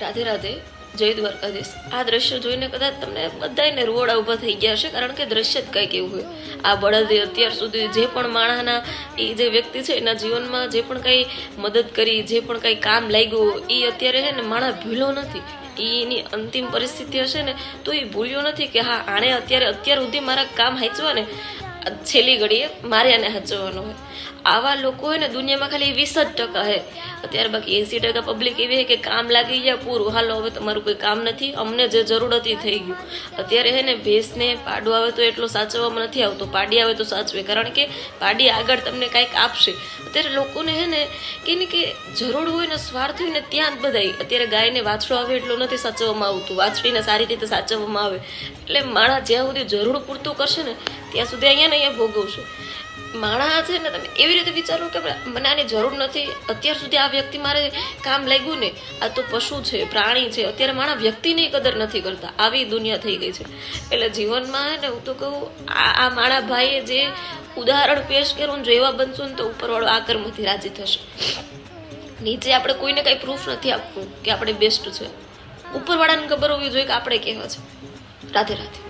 રાધે રાધે, જય દ્વારકાધીશ. આ દ્રશ્ય જોઈને કદાચ તમને બધાને રૂવાડા ઊભા થઈ ગયા હશે, કારણ કે દ્રશ્ય જ કંઈક એવું હોય. આ બળદે અત્યાર સુધી જે પણ માણસના, એ જે વ્યક્તિ છે, એના જીવનમાં જે પણ કંઈ મદદ કરી, જે પણ કંઈ કામ લાગ્યું, એ અત્યારે છે ને માણસ ભૂલ્યો નથી. એની અંતિમ પરિસ્થિતિ હશે ને, તો એ ભૂલ્યો નથી કે હા, આણે અત્યારે, અત્યાર સુધી મારા કામ હાંચવા ને છેલ્લી ઘડીએ મારે આને હાંચવાનું હોય. આવા લોકો હોય ને, દુનિયામાં ખાલી વીસ જ ટકા હે. અત્યારે બાકી એંસી ટકા પબ્લિક એવી છે કે કામ લાગી ગયા, પૂરું. હાલો, હવે તમારું કોઈ કામ નથી. અમને જે જરૂર હતી થઈ ગયું. અત્યારે હે ને, ભેંસને પાડો આવે તો એટલો સાચવવામાં નથી આવતો. પાડી આવે તો સાચવે. કારણ કે પાડી આગળ તમને કાંઈક આપશે. અત્યારે લોકોને હે ને, કે ને કે જરૂર હોય ને, સ્વાર્થ હોય ને, ત્યાં જ બધાય. અત્યારે ગાયને વાછડો આવે એટલો નથી સાચવવામાં આવતું. વાછડીને સારી રીતે સાચવવામાં આવે. એટલે માણસ જ્યાં સુધી જરૂર પૂરતું કરશે ને, ત્યાં સુધી અહીંયા ને અહીંયા ભોગવશે. માણા છે ને, તમે એવી રીતે વિચારો કે મને આની જરૂર નથી. અત્યાર સુધી આ વ્યક્તિ મારે કામ લાગ્યું ને, આ તો પશુ છે, પ્રાણી છે, અત્યારે માણા વ્યક્તિની કદર નથી કરતા. આવી દુનિયા થઈ ગઈ છે. એટલે જીવનમાં ને હું તો કહું, આ માણા ભાઈએ જે ઉદાહરણ પેશ કર્યું જો એવા બનશો ને તો ઉપરવાળો આ કર્મથી રાજી થશે. નીચે આપણે કોઈને કંઈ પ્રૂફ નથી આપવું કે આપણે બેસ્ટ છે. ઉપરવાળાને ખબર હોવી જોઈએ કે આપણે કેવા છે. રાધે રાધે.